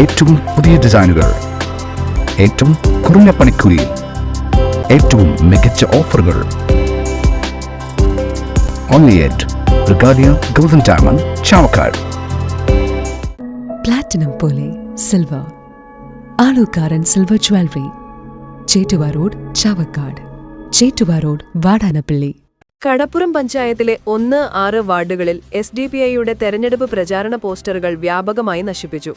ഏറ്റവും പുതിയ ഡിസൈനുകൾ. ഏറ്റവും കുറഞ്ഞ പണിക്കൂലിയിൽ ഏറ്റവും മികച്ച ഓഫറുകൾ. Only at Regalia golden diamond Chavakkad platinum പോലെ silver Alukkaran silver jewellery Chettuva road Chavakkad Chettuva road Vadanappally Kadappuram പഞ്ചായത്തിലെ ഒന്ന് ആറ് വാർഡുകളിൽ എസ് ഡി പി ഐയുടെ തെരഞ്ഞെടുപ്പ് പ്രചാരണ പോസ്റ്ററുകൾ വ്യാപകമായി നശിപ്പിച്ചു.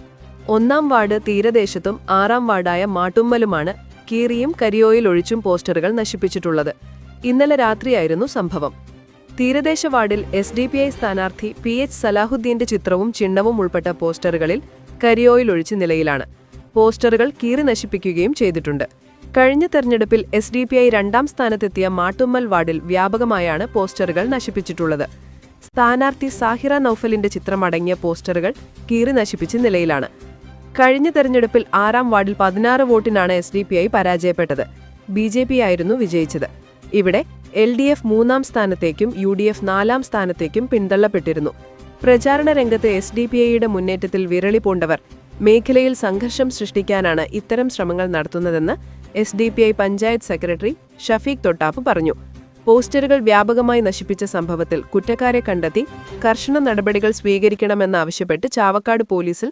ഒന്നാം വാർഡ് തീരദേശത്തും ആറാം വാർഡായ മാട്ടുമ്മലുമാണ് കീറിയും കരിയോയിൽ ഒഴിച്ചും പോസ്റ്ററുകൾ നശിപ്പിച്ചിട്ടുള്ളത്. ഇന്നലെ രാത്രിയായിരുന്നു സംഭവം. തീരദേശ വാർഡിൽ എസ് ഡി പി ഐ സ്ഥാനാർത്ഥി പി എച്ച് സലാഹുദ്ദീന്റെ ചിത്രവും ചിഹ്നവും ഉൾപ്പെട്ട പോസ്റ്ററുകളിൽ കരിയോയിൽ ഒഴിച്ച നിലയിലാണ്. പോസ്റ്ററുകൾ കീറി നശിപ്പിക്കുകയും ചെയ്തിട്ടുണ്ട്. കഴിഞ്ഞ തെരഞ്ഞെടുപ്പിൽ എസ് ഡി പി ഐ രണ്ടാം സ്ഥാനത്തെത്തിയ മാട്ടുമ്മൽ വാർഡിൽ വ്യാപകമായാണ് പോസ്റ്ററുകൾ നശിപ്പിച്ചിട്ടുള്ളത്. സ്ഥാനാർത്ഥി സാഹിറ നൌഫലിന്റെ ചിത്രമടങ്ങിയ പോസ്റ്ററുകൾ കീറി നശിപ്പിച്ച നിലയിലാണ്. കഴിഞ്ഞ തെരഞ്ഞെടുപ്പിൽ ആറാം വാർഡിൽ പതിനാറ് വോട്ടിനാണ് എസ് ഡി പി ഐ പരാജയപ്പെട്ടത്. ബി ജെ പി ആയിരുന്നു വിജയിച്ചത്. ഇവിടെ എൽ ഡി എഫ് മൂന്നാം സ്ഥാനത്തേക്കും യു ഡി എഫ് നാലാം സ്ഥാനത്തേക്കും പിന്തള്ളപ്പെട്ടിരുന്നു. പ്രചാരണ രംഗത്ത് എസ് ഡി പി ഐയുടെ മുന്നേറ്റത്തിൽ വിരളി പൂണ്ടവർ മേഖലയിൽ സംഘർഷം സൃഷ്ടിക്കാനാണ് ഇത്തരം ശ്രമങ്ങൾ നടത്തുന്നതെന്ന് S D P I panchayat secretary Shafeeq Thottap പറഞ്ഞു. പോസ്റ്ററുകൾ വ്യാപകമായി നശിപ്പിച്ച സംഭവത്തിൽ കുറ്റക്കാരെ കണ്ടെത്തി കർശന നടപടികൾ സ്വീകരിക്കണമെന്നാവശ്യപ്പെട്ട് ചാവക്കാട് പോലീസിൽ